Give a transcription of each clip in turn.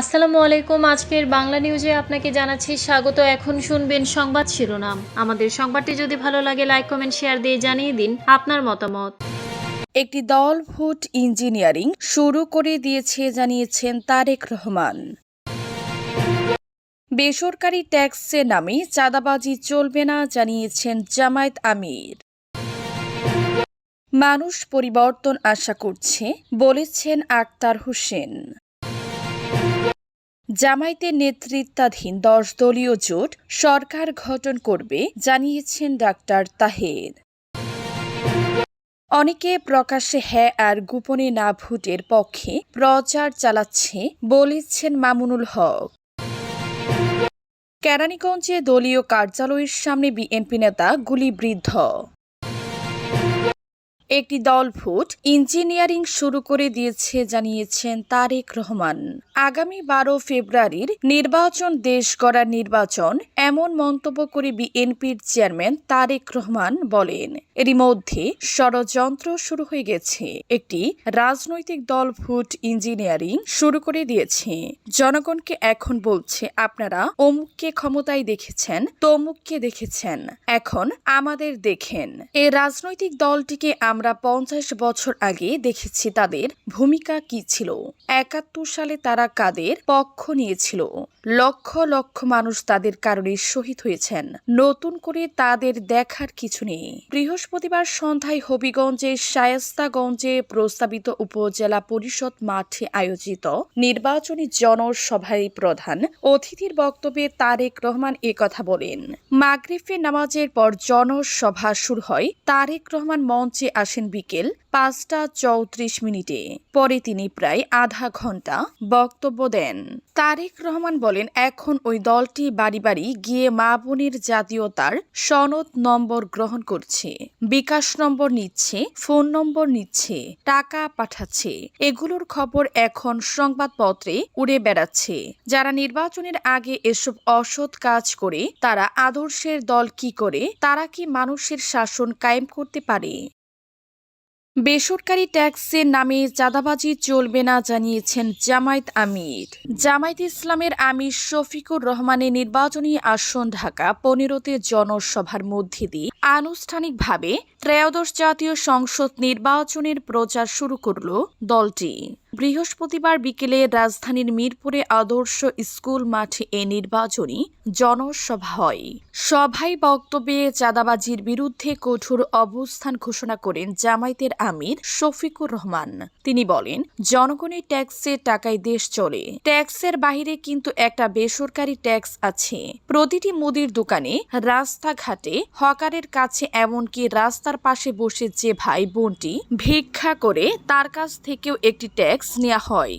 আসসালামু আলাইকুম। আজকের বাংলা নিউজে আপনাকে জানাচ্ছি স্বাগত। এখন শুনবেন সংবাদ শিরোনাম। আমাদের সংবাদটি যদি ভালো লাগে লাইক কমেন্ট শেয়ার দিয়ে জানিয়ে দিন আপনার মতামত। একটি দল ভোট ইঞ্জিনিয়ারিং শুরু করে দিয়েছে, জানিয়েছেন তারেক রহমান। বেসরকারি ট্যাক্সের নামে চাঁদাবাজি চলবে না, জানিয়েছেন জামায়াত আমির। মানুষ পরিবর্তন আশা করছে, বলেছেন আক্তার হোসেন। জামায়াতের নেতৃত্বাধীন দশ দলীয় জোট সরকার গঠন করবে, জানিয়েছেন ডাক্তার তাহের। অনেকে প্রকাশ্যে হ্যাঁ আর গোপনে না ভোটের পক্ষে প্রচার চালাচ্ছে বলেছেন মামুনুল হক। কেরানীগঞ্জে দলীয় কার্যালয়ের সামনে বিএনপি নেতা গুলিবৃদ্ধ। একটি দল ভোট ইঞ্জিনিয়ারিং শুরু করে দিয়েছে, জানিয়েছেন তারেক রহমান। আগামী বারো ফেব্রুয়ারির নির্বাচন, দেশ গড়ার নির্বাচন, এমন মন্তব্য করে বিএনপির চেয়ারম্যান তারেক রহমান বলেন। এরই মধ্যে ষড়যন্ত্র শুরু হয়ে গেছে। একটি রাজনৈতিক দল ভোট ইঞ্জিনিয়ারিং শুরু করে দিয়েছে। জনগণকে এখন বলছে, আপনারা অমুককে ক্ষমতায় দেখেছেন, তমুককে দেখেছেন, এখন আমাদের দেখেন। এই রাজনৈতিক দলটিকে আমরা পঞ্চাশ বছর আগে দেখেছি তাদের ভূমিকা কি ছিল। একাত্তর সালে তারা কাদের পক্ষ নিয়েছিল। লক্ষ লক্ষ মানুষ তাদের কারণে শহীদ হয়েছেন। নতুন করে তাদের দেখার কিছু নেই। বৃহস্পতিবার সন্ধ্যায় হবিগঞ্জের শায়েস্তাগঞ্জে প্রস্তাবিত উপজেলা পরিষদ মাঠে আয়োজিত নির্বাচনী জনসভায় প্রধান অতিথির বক্তব্যে তারেক রহমান কথা বলেন। মাগরিফে নামাজের পর জনসভা শুরু হয় তারেক রহমান মঞ্চে আসেন বিকেল পাঁচটা চৌত্রিশ মিনিটে। পরে তিনি প্রায় আধা ঘণ্টা বক্তব্য দেন। তারেক রহমান বলেন, এখন ওই দলটি বাড়ি বাড়ি গিয়ে মা বোনের জাতীয়তার সনদ নম্বর গ্রহণ করছে। বিকাশ নম্বর নিচ্ছে, ফোন নম্বর নিচ্ছে, টাকা পাঠাচ্ছে। এগুলোর খবর এখন সংবাদপত্রে উড়ে বেড়াচ্ছে। যারা নির্বাচনের আগে এসব অসৎ কাজ করে, তারা আদর্শের দল কি করে, তারা কি মানুষের শাসন কায়েম করতে পারে? বেসরকারি ট্যাক্সের নামে চাঁদাবাজি চলবে না জানিয়েছেন জামায়াত আমির। জামায়াত ইসলামের আমির শফিকুর রহমানের নির্বাচনী আসন ঢাকা পনেরোতে জনসভার মধ্যে দিয়ে আনুষ্ঠানিকভাবে ত্রয়োদশ জাতীয় সংসদ নির্বাচনের প্রচার শুরু করল দলটি। বৃহস্পতিবার বিকেলে রাজধানীর মিরপুরে আদর্শ স্কুল মাঠে এ নির্বাচনী জনসভা হয়। সভায় বক্তব্যে চাঁদাবাজির বিরুদ্ধে কঠোর অবস্থান ঘোষণা করেন জামায়াতের আমির শফিকুর রহমান। তিনি বলেন, জনগণের ট্যাক্সের টাকায় দেশ চলে। ট্যাক্সের বাহিরে কিন্তু একটা বেসরকারি ট্যাক্স আছে। প্রতিটি মুদির দোকানে রাস্তাঘাটে হকারের কাছে এমনকি রাস্তার পাশে বসে যে ভাই বোনটি ভিক্ষা করে তার কাছ থেকেও একটি ট্যাক্স নেওয়া হয়।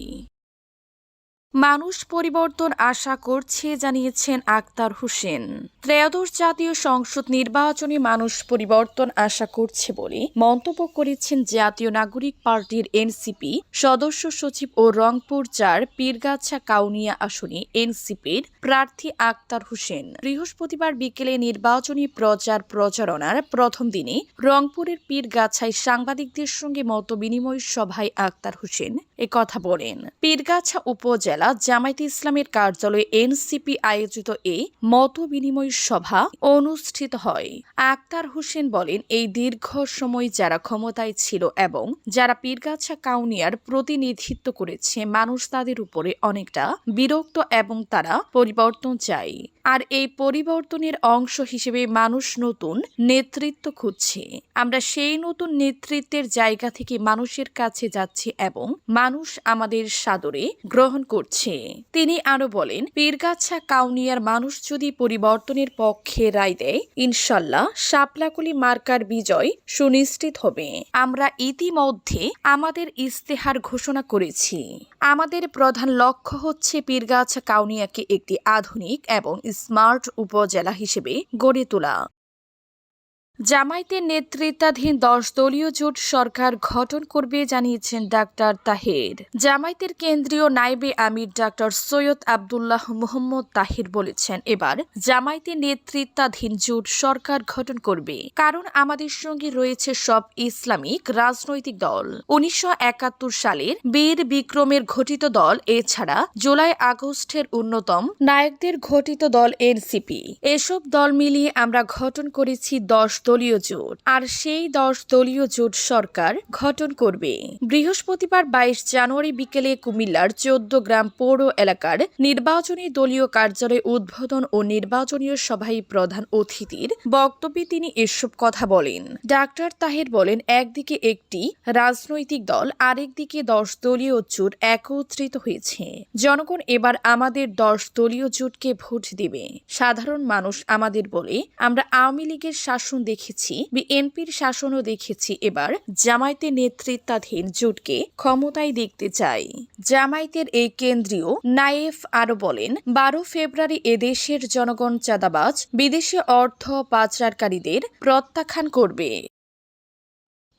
মানুষ পরিবর্তন আশা করছে, জানিয়েছেন আক্তার হোসেন। ত্রয়োদশ জাতীয় সংসদ নির্বাচনে মানুষ পরিবর্তন আশা করছে বলে মন্তব্য করেছেন জাতীয় নাগরিক পার্টির এনসিপি সদস্য সচিব ও রংপুর চার পীরগাছা কাউনিয়া আসনে এনসিপির প্রার্থী আক্তার হোসেন। বৃহস্পতিবার বিকেলে নির্বাচনী প্রচার প্রচারণার প্রথম দিনে রংপুরের পীরগাছায় সাংবাদিকদের সঙ্গে মত বিনিময় সভায় আক্তার হোসেন কথা বলেন। পীরগাছা উপজেলা জামায়াতে ইসলামের কার্যালয়ে এনসিপি আয়োজিত এই মত বিনিময় সভা অনুষ্ঠিত হয়। আক্তার হোসেন বলেন, এই দীর্ঘ সময় যারা ক্ষমতায় ছিল এবং যারা পীরগাছা কাউনিয়ার প্রতিনিধিত্ব করেছে, মানুষ তাদের উপরে অনেকটা বিরক্ত এবং তারা পরিবর্তন চাই আর এই পরিবর্তনের অংশ হিসেবে মানুষ নতুন নেতৃত্ব খুঁজছে। আমরা সেই নতুন নেতৃত্বের জায়গা থেকে মানুষের কাছে যাচ্ছি এবং মানুষ আমাদের সাদরে গ্রহণ করছে। তিনি আরও বলেন, পীরগাছা কাউনিয়ার মানুষ যদি পরিবর্তনের পক্ষে রায় দেয়, ইনশাল্লাহ শাপলাকুলি মার্কার বিজয় সুনিশ্চিত হবে। আমরা ইতিমধ্যে আমাদের ইস্তেহার ঘোষণা করেছি। আমাদের প্রধান লক্ষ্য হচ্ছে পীরগাছা কাউনিয়াকে একটি আধুনিক এবং স্মার্ট উপজেলা হিসেবে গড়ে তোলা। জামায়াতের নেতৃত্বাধীন দশ দলীয় জোট সরকার গঠন করবে জানিয়েছেন ডাক্তার তাহের। জামায়াতের কেন্দ্রীয় নাইবে আমির ডাক্তার সৈয়দ আবদুল্লাহ মোহাম্মদ তাহির বলেছেন, এবার জামায়াতের নেতৃত্বাধীন জোট সরকার গঠন করবে। কারণ আমাদের সঙ্গে রয়েছে সব ইসলামিক রাজনৈতিক দল। উনিশশো একাত্তর সালের বীর বিক্রমের ঘটিত দল, এছাড়া জুলাই আগস্টের অন্যতম নায়কদের ঘটিত দল এনসিপি। এসব দল মিলিয়ে আমরা গঠন করেছি দশ দলীয় জোট, আর সেই দশ দলীয় জোট সরকার গঠন করবে। বৃহস্পতিবার বাইশ জানুয়ারি বিকেলে কুমিল্লার চোদ্দ গ্রাম পৌর এলাকার নির্বাচনী দলীয় কার্যালয় উদ্বোধন ও নির্বাচনীয় সভায় প্রধান অতিথির বক্তব্যে তিনি এসব কথা বলেন। ডাক্তার তাহের বলেন, একদিকে একটি রাজনৈতিক দল, আরেকদিকে দশ দলীয় জোট একত্রিত হয়েছে। জনগণ এবার আমাদের দশ দলীয় জোটকে ভোট দেবে। সাধারণ মানুষ আমাদের বলে, আমরা আওয়ামী লীগের শাসন দেখেছি, বিএনপির শাসনও দেখেছি এবার জামায়াতে নেতৃত্বাধীন জোটকে ক্ষমতায় দেখতে চাই। জামায়াতের এই কেন্দ্রীয় নায়েফ আরও বলেন, বারো ফেব্রুয়ারি এদেশের জনগণ চাঁদাবাজ, বিদেশে অর্থ পাচারকারীদের প্রত্যাখ্যান করবে।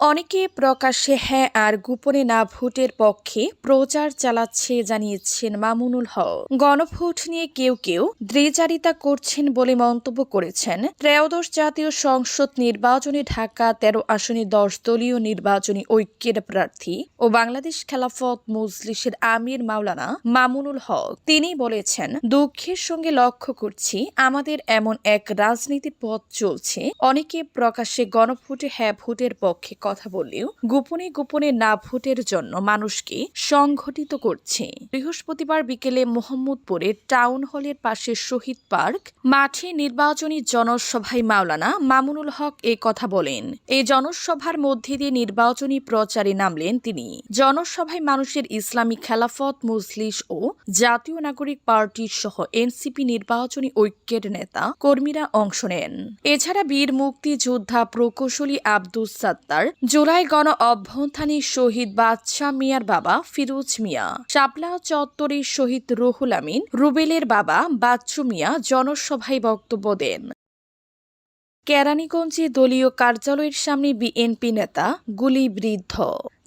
অনেকে প্রকাশ্যে হ্যাঁ আর গোপনে না ভোটের পক্ষে প্রচার চালাচ্ছে, জানিয়েছেন মামুনুল হক। গণভোট নিয়ে কেউ কেউ দ্রেজারিতা করছেন বলে মন্তব্য করেছেন। ত্রয়োদশ জাতীয় সংসদ নির্বাচনে ঢাকা তেরো আসনে দশ দলীয় নির্বাচনী ঐক্যের প্রার্থী ও বাংলাদেশ খেলাফত মজলিসের আমির মাওলানা মামুনুল হক। তিনি বলেছেন, দুঃখের সঙ্গে লক্ষ্য করছি, আমাদের এমন এক রাজনীতির পথ চলছে। অনেকে প্রকাশ্যে গণভোটে হ্যাঁ ভোটের পক্ষে কথা বললেও গোপনে গোপনে না ভোটের জন্য মানুষকে সংঘটিত করছে। বৃহস্পতিবার বিকেলে মোহাম্মদপুরে টাউন হলের পাশে শহীদ পার্ক, মাঠে নির্বাচনী জনসভায় মাওলানা মামুনুল হক এ কথা বলেন। এই জনসভার মধ্যে দিয়ে নির্বাচনী প্রচারে নামলেন তিনি। জনসভায় মানুষের ইসলামী খেলাফত মজলিস ও জাতীয় নাগরিক পার্টি সহ এনসিপি নির্বাচনী ঐক্যের নেতা কর্মীরা অংশ নেন। এছাড়া বীর মুক্তিযোদ্ধা প্রকৌশলী আব্দুস সাত্তার জুলাই গণ অভ্যন্থানী শহীদ বাদশাহ মিয়ার বাবা ফিরোজ মিয়া, শাপলা চত্বরের শহীদ রুহুল আমিন, রুবেলের বাবা বাচ্চু মিয়া জনসভায় বক্তব্য দেন। কেরানীগঞ্জে দলীয় কার্যালয়ের সামনে বিএনপি নেতা গুলিবৃদ্ধ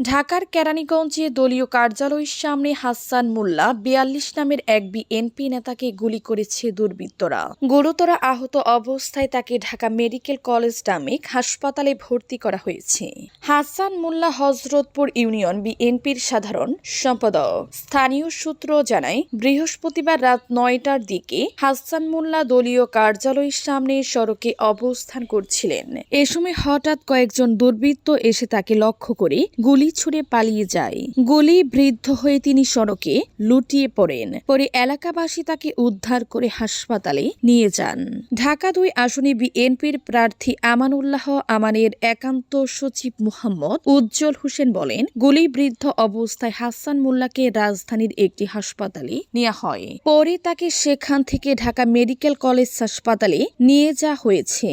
ঢাকার কেরানীগঞ্জে দলীয় কার্যালয়ের সামনে হাসান মোল্লা বিয়াল্লিশ নামের এক বিএনপি নেতাকে গুলি করেছে দুর্বৃত্তরা। গুরুতর আহত অবস্থায় তাকে ঢাকা মেডিকেল কলেজ নামে হাসপাতালে ভর্তি করা হয়েছে। হাসান মোল্লা হজরতপুর ইউনিয়ন বিএনপির সাধারণ সম্পাদক। স্থানীয় সূত্র জানায়, বৃহস্পতিবার রাত নয়টার দিকে হাসান মোল্লা দলীয় কার্যালয়ের সামনে সড়কে অবস্থান করছিলেন। এ সময় হঠাৎ কয়েকজন দুর্বৃত্ত এসে তাকে লক্ষ্য করে গুলি ছুড়ে পালিয়ে যায়। গুলি বৃদ্ধ হয়ে তিনি সড়কে লুটিয়ে পড়েন। পরে এলাকাবাসী তাকে উদ্ধার করে হাসপাতালে নিয়ে যান। ঢাকা দুই আসনে বিএনপির প্রার্থী আমানুল্লাহ আমানের একান্ত সচিব মুহাম্মদ উজ্জ্বল হোসেন বলেন গুলিবৃদ্ধ অবস্থায় হাসান মোল্লাকে রাজধানীর একটি হাসপাতালে নেওয়া হয়। পরে তাকে সেখান থেকে ঢাকা মেডিকেল কলেজ হাসপাতালে নিয়ে যাওয়া হয়েছে।